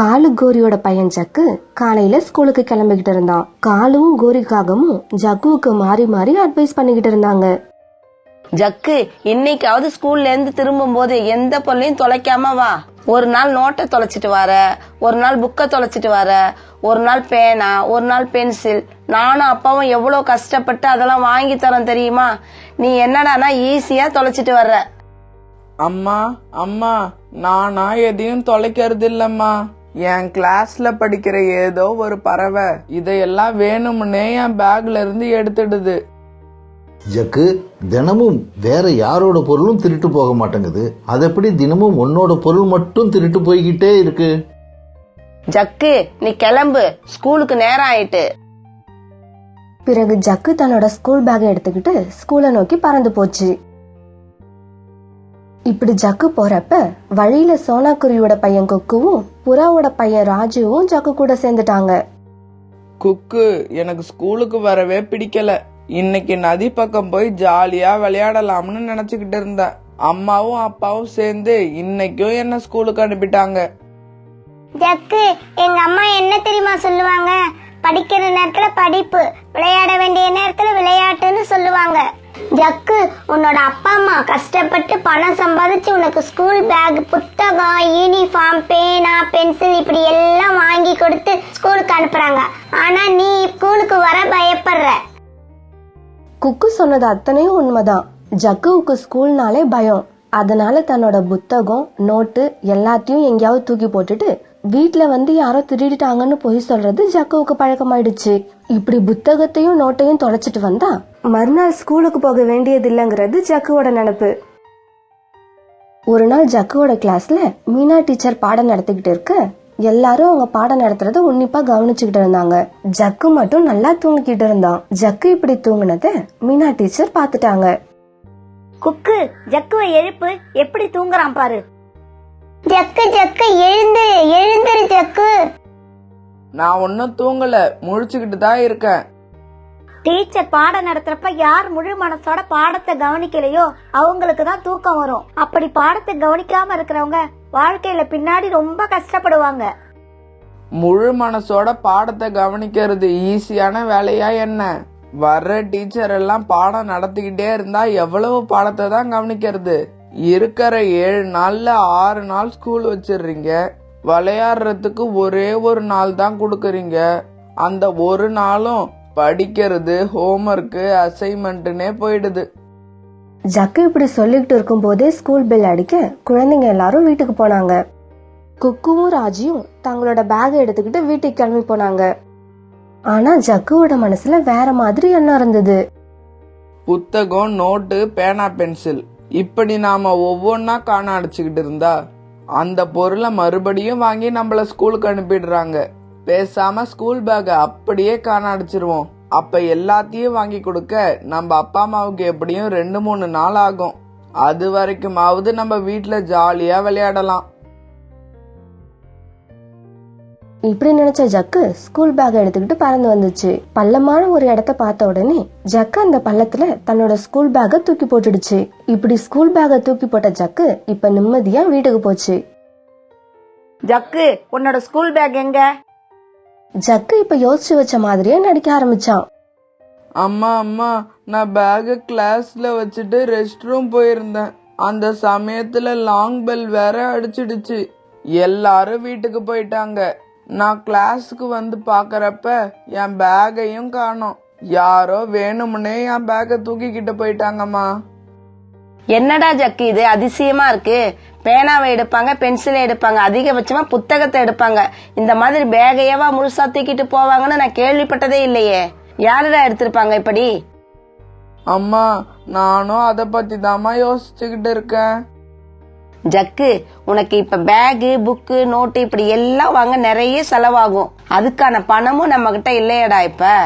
காலு கோரியோட பையன் ஜக்கு காலையில ஸ்கூலுக்கு கிளம்பிக்கிட்டு இருந்தான். காலுவும் கோரிக்காகவும் ஜக்குவுக்கு மாறி மாறி அட்வைஸ் பண்ணிக்கிட்டு இருந்தாங்க. ஜக்கு இன்னைக்காவது ஸ்கூல்ல இருந்து திரும்பும் போது எந்த பொருளையும் தொலைக்காம வா. ஒரு நாள் நோட்டை தொலைச்சிட்டு வர ஒரு நாள் புக்கை தொலைச்சிட்டு வர ஒரு நாள் பேனா ஒரு நாள் பென்சில் நானும் அப்பாவும் எவ்வளவு கஷ்டப்பட்டு அதெல்லாம் வாங்கி தரோம் தெரியுமா? நீ என்னடானா ஈஸியா தொலைச்சிட்டு வர்ற. அம்மா அம்மா நானா எதையும் தொலைக்கிறது இல்லம்மா என் கிளாஸ்ல படிக்கிற ஏதோ ஒரு பறவை. இதையெல்லாம் வேணும்னே என் பேக்ல இருந்து எடுத்துடுது. ஜக்கு தினமும் வேற யாரோட பொருளும் திருட்டு போக மாட்டேங்குது. அது எப்படி தினமும் உன்னோட பொருள் மட்டும் திருட்டு போய்கிட்டே இருக்கு? ஜக்கு நீ கிளம்பு. ஸ்கூலுக்கு நேரம் ஆயிட்டு. பிறகு ஜக்கு தன்னோட ஸ்கூல் பேக்கை எடுத்துக்கிட்டு ஸ்கூலை நோக்கி பறந்து போச்சு. இப்படி ஜக்கு போறப்ப வழியில சோனாக்குருவியோட பையன் கொக்குவும் புறாவோட பையன் ராஜுவும் ஜக்கு கூட சேர்ந்துட்டாங்க. குக்கு எனக்கு ஸ்கூலுக்கு வரவே பிடிக்கல. இன்னைக்கு நதி பக்கம் போய் ஜாலியா விளையாடலாம்னு நினைச்சுக்கிட்டு இருந்தேன் அம்மாவும் அப்பாவும் சேர்ந்து இன்னைக்கும் என்ன ஸ்கூலுக்கு அனுப்பிட்டாங்க. ஜக்கு எங்க அம்மா என்ன தெரியுமா சொல்லுவாங்க? படிக்கிற நேரத்துல படிப்பு விளையாட வேண்டிய நேரத்துல விளையாட்டுன்னு சொல்லுவாங்க. ஜக்கு உன்னோட அப்பா அம்மா கஷ்டப்பட்டு பணம் சம்பாதிச்சு உனக்கு ஸ்கூல் பேக் புத்தகம் யூனிஃபார்ம் பேனா பென்சில் இப்படி எல்லாம் வாங்கி கொடுத்து ஸ்கூலுக்கு அனுப்புறாங்க. ஆனா நீ ஸ்கூலுக்கு வர பயப்படுற. குக்கு சொன்னது அத்தனையும் உண்மைதான். ஜக்குவுக்கு ஸ்கூல்னாலே பயம். அதனால தன்னோட புத்தகம் நோட்டு எல்லாத்தையும் எங்கேயாவது தூக்கி போட்டுட்டு வீட்டுல வந்து யாரோ திருடிட்டாங்கன்னு பொய் சொல்றது ஜக்குவுக்கு பழக்கமாயிடுச்சு. இப்படி புத்தகத்தையும் நோட்டையும் தொலைச்சிட்டு வந்தா மறுநாள் ஸ்கூலுக்கு போக வேண்டியது இல்லைங்கிறது ஜக்குவோட நினைப்பு. ஒரு நாள் ஜக்குவோட கிளாஸ்ல மீனா டீச்சர் பாடம் நடத்திக்கிட்டு இருக்க. எல்லாரும் அவங்க பாடம் நடத்துறத உன்னிப்பா கவனிச்சுக்கிட்டு இருந்தாங்க. ஜக்கு மட்டும் நல்லா தூங்கிக்கிட்டு இருந்தான். ஜக்கு இப்படி தூங்குனத மீனா டீச்சர் பாத்துட்டாங்க குக்கு ஜக்குவை எழுப்பு. எப்படி தூங்குறான் பாரு. ஜக்கு ஜக்கு எழுந்து எழுந்துரு ஜக்கு. நான் ஒன்னும் தூங்கல. முழிச்சுக்கிட்டு தான் இருக்கேன். டீச்சர் பாடம் நடத்துறப்ப யார் முழு மனசோட பாடத்தை கவனிக்கலையோ அவங்களுக்கு தான் தூக்கம் வரும். அப்படி பாடத்தை கவனிக்காம இருக்கிறவங்க வாழ்க்கையில பின்னாடி ரொம்ப கஷ்டப்படுவாங்க. முழு மனசோட பாடத்தை கவனிக்கிறது ஈஸியான வேலையா என்ன? வர்ற டீச்சர் எல்லாம் பாடம் நடத்திக்கிட்டே இருந்தா எவ்வளவு பாடத்தை தான் கவனிக்கிறது? இருக்கிற ஏழு நாள்ல ஆறு நாள் ஸ்கூல் வச்சிடுறீங்க. விளையாடுறதுக்கு ஒரே ஒரு நாள் தான் கொடுக்குறீங்க. அந்த ஒரு நாளும் படிக்கிறது ஹோம்ஒர்க்கு அசைன்மெண்ட்னே போயிடுது. ஜக்கு இப்படி சொல்லிக்கிட்டு இருக்கும் போதே ஸ்கூல் பெல் அடிக்க குழந்தைங்க எல்லாரும் வீட்டுக்கு போனாங்க. குக்குவும் ராஜியும் தங்களோட பேக் எடுத்துக்கிட்டு வீட்டுக்கு கிளம்பி போனாங்க. ஆனா ஜக்குவோட மனசுல வேற மாதிரி எண்ணம் இருந்தது. புத்தகம் நோட்டு பேனா பென்சில் இப்படி நாம ஒவ்வொன்னா காண அடிச்சுக்கிட்டு இருந்தா அந்த பொருளை மறுபடியும் வாங்கி நம்மள ஸ்கூலுக்கு அனுப்பிடுறாங்க. பேசாம ஸ்கூல் பேக்கை அப்படியே காண அடிச்சிருவோம். அப்ப எல்லாத்தையும் வாங்கி கொடுக்க நம்ம அப்பா அம்மாவுக்கு எப்படியும் ரெண்டு மூணு நாள் ஆகும். அது வரைக்குமாவது நம்ம வீட்ல ஜாலியா விளையாடலாம். இப்படி நினைச்ச ஜக்கு ஸ்கூல் பேக் எடுத்துக்கிட்டு பறந்து வந்துச்சு. பள்ளமான ஒரு இடத்த பார்த்த உடனே ஜக்கு அந்த பள்ளத்துல தன்னோட ஸ்கூல் பேக்கை தூக்கி போட்டுடுச்சு. இப்படி ஸ்கூல் பேக்கை தூக்கி போட்ட ஜக்கு இப்ப நிம்மதியா வீட்டுக்கு போச்சு. ஜக்கு உன்னோட ஸ்கூல் பேக் எங்க? ஜக்கு இப்ப யோசிச்சு வச்ச மாதிரியே நடிக்க ஆரம்பிச்சான். அம்மா அம்மா நான் பேக கிளாஸ்ல வச்சுட்டு ரெஸ்ட் ரூம் போயிருந்தேன். அந்த சமயத்துல லாங் பெல் வேற அடிச்சிடுச்சு. எல்லாரும் வீட்டுக்கு போயிட்டாங்க. நான் கிளாஸுக்கு வந்து பாக்குறப்ப என் பேகையும் காணோம். யாரோ வேணும்னே என் பேக்கை தூக்கிக்கிட்டு போயிட்டாங்கம்மா. என்னடா ஜக்கு இது அதிசயமா இருக்கு. பேனாவை எடுப்பாங்க பென்சிலை எடுப்பாங்க அதிகபட்சமா புத்தகத்தை எடுப்பாங்க. இந்த மாதிரி பேகையவா முழுசா தூக்கிட்டு போவாங்கன்னு நான் கேள்விப்பட்டதே இல்லையே. யாருடா எடுத்திருப்பாங்க இப்படி? அம்மா நானும் அதை பத்தி தாம்மா யோசிச்சுக்கிட்டு இருக்கேன். ஜக்கு உனக்கு இப்ப பேகு புக்கு நோட்டு இப்படி எல்லாம் வாங்க நிறைய செலவாகும். அதுக்கான பணமும் நம்ம கிட்ட இல்லையடா இப்ப?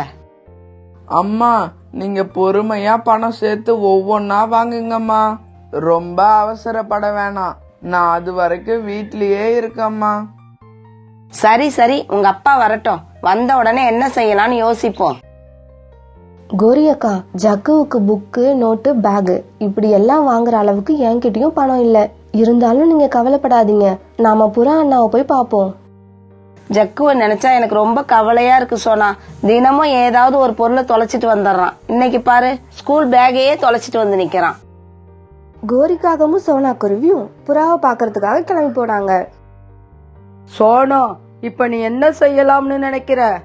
அம்மா நீங்க பொறுமையா பணம் சேர்த்து ஒவ்வொன்னா வாங்குங்கம்மா. ரொம்ப அவசரப்பட வேணாம். நான் அது வரைக்கும் வீட்லயே இருக்கேம்மா. சரி சரி உங்க அப்பா வரட்டும். வந்த உடனே என்ன செய்யலாம்னு யோசிப்போம். கோரி அக்கா ஜக்குவுக்கு புக்கு நோட்டு பேகு இப்படி எல்லாம் வாங்குற அளவுக்கு என்கிட்டயும் பணம் இல்ல. இருந்தாலும் நீங்க கவலைப்படாதீங்க. நாம புறா அண்ணாவை போய் பாப்போம் ஜக்குவை நினைச்சா எனக்கு ரொம்ப கவலையா இருக்கு சோனா. தினமும் ஏதாவது ஒரு பொருளை தொலைச்சிட்டு வந்துடுறான். இன்னைக்கு பாரு ஸ்கூல் பேக்கையே தொலைச்சிட்டு வந்து நிக்கிறான். கோரிக்காகவும் சோனா குருவியும் புறாவை பார்க்கறதுக்காக கிளம்பி போனாங்க. சோனா இப்ப நீ என்ன செய்யலாம்னு நினைக்கிற?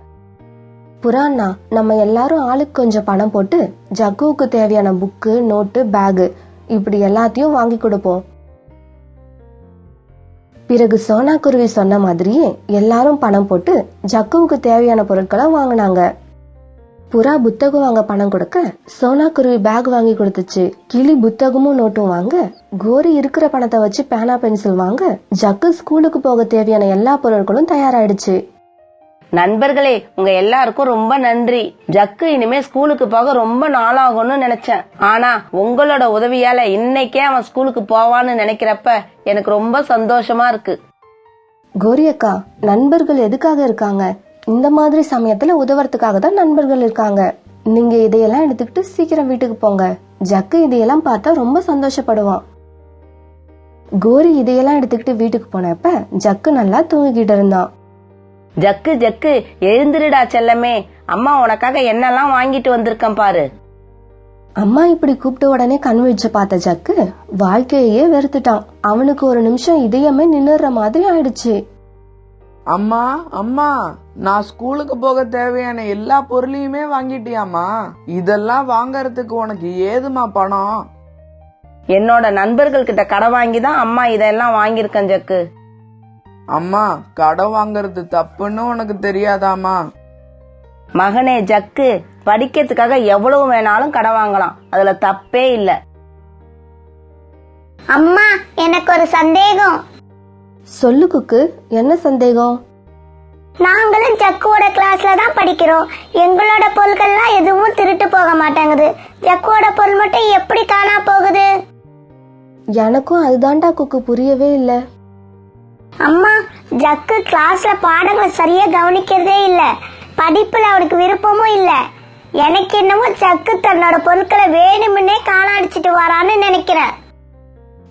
புறாண்ணா நம்ம எல்லாரும் ஆளுக்கு கொஞ்சம் பணம் போட்டு ஜக்குவுக்கு தேவையான புக்கு நோட்டு பேகு இப்படி எல்லாத்தையும் வாங்கி கொடுப்போம். பிறகு சோனா குருவி சொன்ன மாதிரியே எல்லாரும் பணம் போட்டு ஜக்குவுக்கு தேவையான பொருட்களை வாங்கினாங்க. புறா புத்தகம் வாங்க பணம் கொடுக்க சோனா குருவி பேக் வாங்கி கொடுத்துச்சு. கிளி புத்தகமும் நோட்டும் வாங்க கோரி இருக்கிற பணத்தை வச்சு பேனா பென்சில் வாங்க ஜக்கு ஸ்கூலுக்கு போக தேவையான எல்லா பொருட்களும் தயாராயிடுச்சு. நண்பர்களே உங்க எல்லாருக்கும் ரொம்ப நன்றி. ஜக்கு இனிமே ஸ்கூலுக்கு போக ரொம்ப நாளாகும்னு நினைச்சேன். ஆனா உங்களோட உதவியால இன்னைக்கே அவன் ஸ்கூலுக்கு போவான்னு நினைக்கிறப்ப எனக்கு ரொம்ப சந்தோஷமா இருக்கு. கோரி அக்கா நண்பர்கள் எதுக்காக இருக்காங்க? இந்த மாதிரி சமயத்துல உதவுறதுக்காக தான் நண்பர்கள் இருக்காங்க. நீங்க இதையெல்லாம் எடுத்துக்கிட்டு சீக்கிரம் வீட்டுக்கு போங்க. ஜக்கு இதையெல்லாம் பார்த்தா ரொம்ப சந்தோஷப்படுவான். கோரி இதையெல்லாம் எடுத்துக்கிட்டு வீட்டுக்கு போனப்ப ஜக்கு நல்லா தூங்கிக்கிட்டு இருந்தான். ஜக்கு ஜக்கு எழுந்திருடா செல்லமே. அம்மா உனக்காக என்னெல்லாம் வாங்கிட்டு வந்திருக்கேன் பாரு. அம்மா இப்படி கூப்பிட்ட உடனே கண் விழிச்சு பார்த்த ஜக்கு வாழ்க்கையே வெறுத்துட்டான். அவனுக்கு ஒரு நிமிஷம் இதயமே நின்னுற மாதிரி ஆயிடுச்சு. அம்மா அம்மா நான் ஸ்கூலுக்கு போக தேவையான எல்லா பொருளையுமே வாங்கிட்டியாம்மா. இதெல்லாம் வாங்கறதுக்கு உனக்கு ஏதுமா பணம்? என்னோட நண்பர்கள் கிட்ட கடை வாங்கி தான் அம்மா இதெல்லாம் வாங்கியிருக்கேன் ஜக்கு. அம்மா கடன் வாங்குறது தப்புன்னு உனக்கு தெரியாதாம்மா? மகனே ஜக்கு படிக்கிறதுக்காக எவ்வளவு வேணாலும் கடை வாங்கலாம். அதுல தப்பே இல்ல. அம்மா எனக்கு ஒரு சந்தேகம். சொல்லு குக்கு என்ன சந்தேகம்? நாங்களும் ஜக்குவோட கிளாஸ்ல தான் படிக்கிறோம். எங்களோட பொருட்கள்லாம் எதுவும் திருட்டு போக மாட்டேங்குது. ஜக்குவோட பொருள் மட்டும் எப்படி காணா போகுது? எனக்கும் அதுதான்டா குக்கு புரியவே இல்ல. அம்மா ஜக்கு கிளாஸ்ல பாடங்களை சரியா கவனிக்கிறதே இல்ல. படிப்புல அவனுக்கு விருப்பமும் இல்ல. எனக்கு என்னமோ ஜக்கு தன்னோட பொருட்களை வேணுமுன்னே காணாடிச்சிட்டு வரான்னு நினைக்கிறேன்.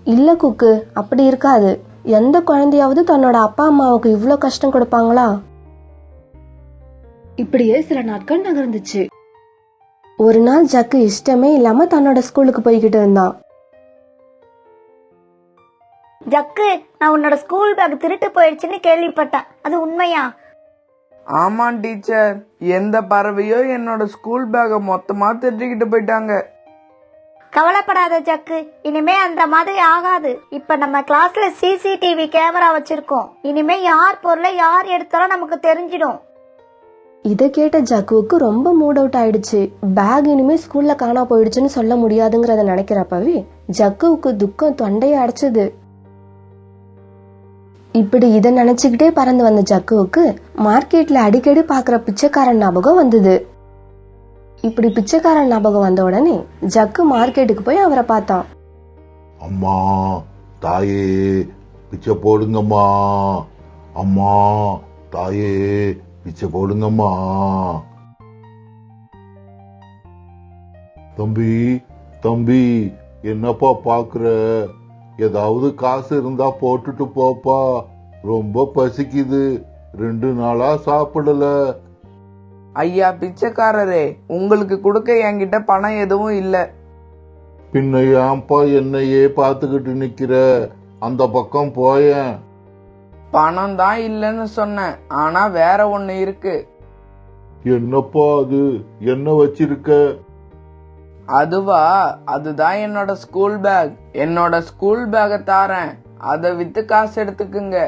இல்ல குக்கு அப்படி இருக்காது. எந்த குழந்தையாவது தன்னோட அப்பா அம்மாவுக்கு இவ்ளோ கஷ்டம் கொடுப்பாங்களா? இப்படியே சில நாட்கள் நகர்ந்துச்சு. ஒரு நாள் ஜக்கு இஷ்டமே இல்லாம தன்னோட ஸ்கூலுக்கு போய்கிட்டு இருந்தான். ஜக்கு நான் உன்னோட ஸ்கூல் பேக் திருட்டு போயிடுச்சுன்னு கேள்விப்பட்டேன். அது உண்மையா? ஆமாம் டீச்சர். எந்த பறவையோ என்னோட ஸ்கூல் பேக்கை மொத்தமா திருடிக்கிட்டு போயிட்டாங்க. கவலைப்படாத ஜக்கு. இனிமே அந்த மாதிரி ஆகாது. இப்ப நம்ம கிளாஸ்ல சிசிடிவி கேமரா வச்சிருக்கோம். இனிமே யார் பொருளை யார் எடுத்தாலும் நமக்கு தெரிஞ்சிடும். இத கேட்ட ஜக்குவுக்கு ரொம்ப மூட் அவுட் ஆயிடுச்சு. பேக் இனிமே ஸ்கூல்ல காணா போயிடுச்சுன்னு சொல்ல முடியாதுங்கறத நினைக்கிறப்பவே ஜக்குவுக்கு துக்கம் தொண்டையை அடைச்சது. இப்படி இத நினைச்சுக்கிட்டே பறந்து வந்த ஜக்குவுக்கு மார்க்கெட்ல அடிக்கடி பாக்குற பிச்சைக்காரன் ஞாபகம் வந்தது. இப்படி பிச்சைக்காரன் ஞாபகம் வந்த உடனே ஜக்கு மார்க்கெட்டுக்கு போய் அவரை பார்த்தான். அம்மா தாயே பிச்சை போடுங்கம்மா. அம்மா தாயே பிச்சை போடுங்கம்மா. தம்பி தம்பி என்னப்பா பாக்குற ஏதாவது காசு இருந்தா போட்டுட்டு போப்பா. ரொம்ப பசிக்குது. ரெண்டு நாளா சாப்பிடல. ஐயா பிச்சைக்காரரே உங்களுக்கு கொடுக்க என்கிட்ட பணம் எதுவும் இல்ல. பின்ன ஏன்பா என்னையே பார்த்துக்கிட்டு நிக்கிற? அந்த பக்கம் போயேன். பணம் தான் இல்லைன்னு சொன்னேன் ஆனா வேற ஒண்ணு இருக்கு. என்னப்பா அது? என்ன வச்சிருக்க? அதுவா? அதுதான் என்னோட ஸ்கூல் பேக் என்னோட ஸ்கூல் பேக்கை தாரேன். அதை வித்து காசு எடுத்துக்குங்க.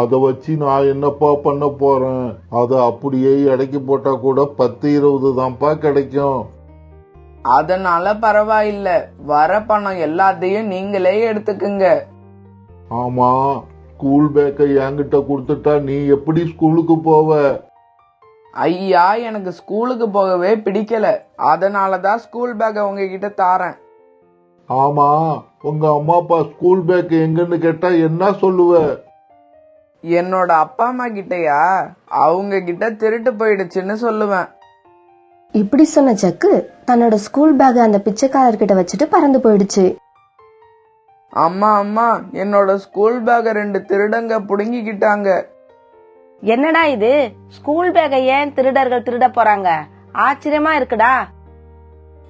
அத வச்சு நான் என்னப்பா பண்ண போறேன்? அத அப்படியே எடைக்கு போட்டா கூட பத்து இருபது தான்ப்பா கிடைக்கும். அதனால பரவாயில்ல. வர பணம் எல்லாத்தையும் நீங்களே எடுத்துக்குங்க. ஆமா ஸ்கூல் பேக்கை என்கிட்ட கொடுத்துட்டா நீ எப்படி ஸ்கூலுக்கு போவ? ஐயா எனக்கு ஸ்கூலுக்கு போகவே பிடிக்கல. அதனாலதான் ஸ்கூல் பேக்கை உங்ககிட்ட தாரேன் ஆமா உங்க அம்மா அப்பா ஸ்கூல் பேக் எங்கன்னு கேட்டா என்ன சொல்லுவ? என்னோட அப்பா அம்மா கிட்டயா? அவங்க கிட்ட திருட்டு போயிடுச்சுன்னு சொல்லுவேன். இப்படி சொன்ன ஜக்கு தன்னோட ஸ்கூல் பேக் அந்த பிச்சைக்காரர்கிட்ட வச்சுட்டு பறந்து போயிடுச்சு. அம்மா அம்மா என்னோட ஸ்கூல் பேக்கை ரெண்டு திருடங்க புடுங்கிக்கிட்டாங்க. என்னடா இது? ஸ்கூல் பேக்கை ஏன் திருடர்கள் திருட போறாங்க? ஆச்சரியமா இருக்குடா.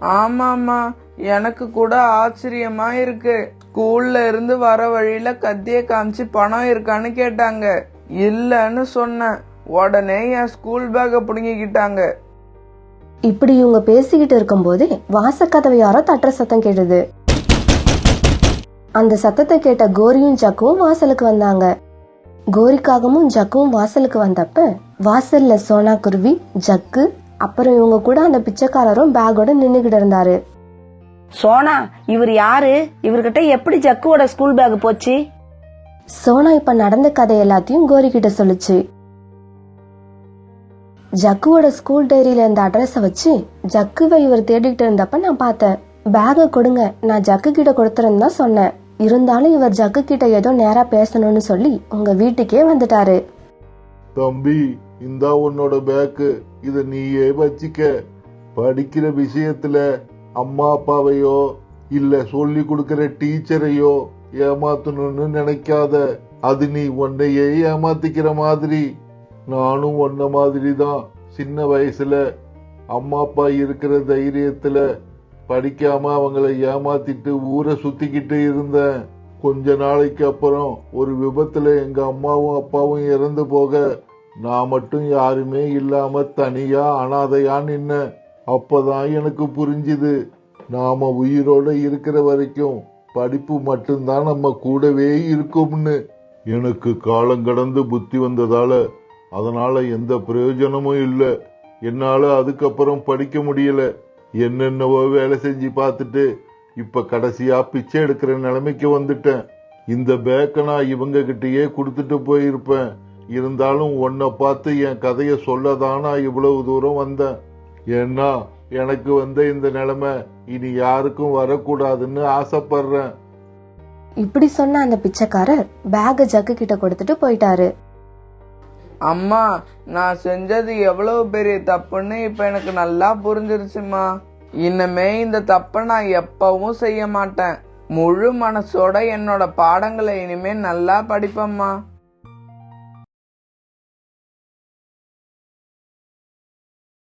ஆமாம்மா எனக்கு கூட ஆச்சரியமா இருக்கு ஸ்கூல்ல இருந்து வர வழியில கத்திய காமிச்சு பணம் இருக்கான்னு கேட்டாங்க. இல்லன்னு சொன்னேன். உடனே என் ஸ்கூல் பேக்கை புடுங்கிக்கிட்டாங்க. இப்படி இவங்க பேசிக்கிட்டு இருக்கும்போதே வாசக்கதவை யாரோ தட்டுற சத்தம் கேட்டது. அந்த சத்தத்தை கேட்ட கோரியும் ஜக்குவும் வாசலுக்கு வந்தாங்க. கோரிக்காகவும் ஜக்குவும் வாசலுக்கு வந்தப்ப வாசல்ல சோனா குருவி ஜக்கு அப்புறம் இவங்க கூட அந்த பிச்சைக்காரரும் பேக்கோட நின்னுகிட்டு இருந்தாரு. சோனா இவர் யாரு? இவர்கிட்ட எப்படி ஜக்குவோட ஸ்கூல் பேக் போச்சு? சோனா இப்ப நடந்த கதை எல்லாத்தையும் கோரி கிட்ட சொல்லுச்சு. ஜக்குவோட ஸ்கூல் டைரியில இருந்த அட்ரஸ வச்சு ஜக்குவை இவர் தேடிட்டு இருந்தப்ப நான் பார்த்தேன். பேக கொடுங்க நான் ஜக்கு கிட்ட கொடுத்துருன்னு தான் சொன்னேன். இருந்தாலும் இவர் ஜக்கு கிட்ட ஏதோ நேரா பேசணும்னு சொல்லி உங்க வீட்டுக்கே வந்துட்டாரு. தம்பி இந்தா உன்னோட பேக்கு இத நீயே வச்சிக்க. படிக்கிற விஷயத்துல அம்மா அப்பாவையோ இல்ல சொல்லி கொடுக்கிற டீச்சரையோ ஏமாத்தணும்னு நினைக்காத. அது நீ உன்னையே ஏமாத்திக்கிற மாதிரி. நானும் உன்ன மாதிரி தான் சின்ன வயசுல அம்மா அப்பா இருக்கிற தைரியத்துல படிக்காம அவங்கள ஏமாத்திட்டு ஊரை சுத்திக்கிட்டு இருந்தேன். கொஞ்ச நாளைக்கு அப்புறம் ஒரு விபத்துல எங்க அம்மாவும் அப்பாவும் இறந்து போக நான் மட்டும் யாருமே இல்லாம தனியா அனாதையா நின்னேன். அப்பதான் எனக்கு புரிஞ்சுது. நாம உயிரோட இருக்கிற வரைக்கும் படிப்பு மட்டும்தான் நம்ம கூடவே இருக்கும்னு. எனக்கு காலம் கடந்து புத்தி வந்ததால அதனால எந்த பிரயோஜனமும் இல்லை. என்னால அதுக்கப்புறம் படிக்க முடியல. என்னென்னவோ வேலை செஞ்சு பார்த்துட்டு இப்ப கடைசியா பிச்சை எடுக்கிற நிலைமைக்கு வந்துட்டேன். இந்த பேக்கை நான் இவங்க கிட்டயே கொடுத்துட்டு போயிருப்பேன். இருந்தாலும் உன்னை பார்த்து என் கதையை சொல்லதான் நான் இவ்வளவு தூரம் வந்தேன். ஏன்னா எனக்கு வந்த இந்த நிலைமை இனி யாருக்கும் வரக்கூடாதுன்னு ஆசைப்படுறேன். இப்படி சொன்ன அந்த பிச்சைக்காரர் பேக ஜக்கு கிட்ட கொடுத்துட்டு போயிட்டாரு. அம்மா நான் செஞ்சது எவ்வளவு பெரிய தப்புன்னு இப்ப எனக்கு நல்லா புரிஞ்சிருச்சுமா. இனிமே இந்த தப்பை நான் எப்பவும் செய்ய மாட்டேன். முழு மனசோட என்னோட பாடங்களை இனிமே நல்லா படிப்பேம்மா.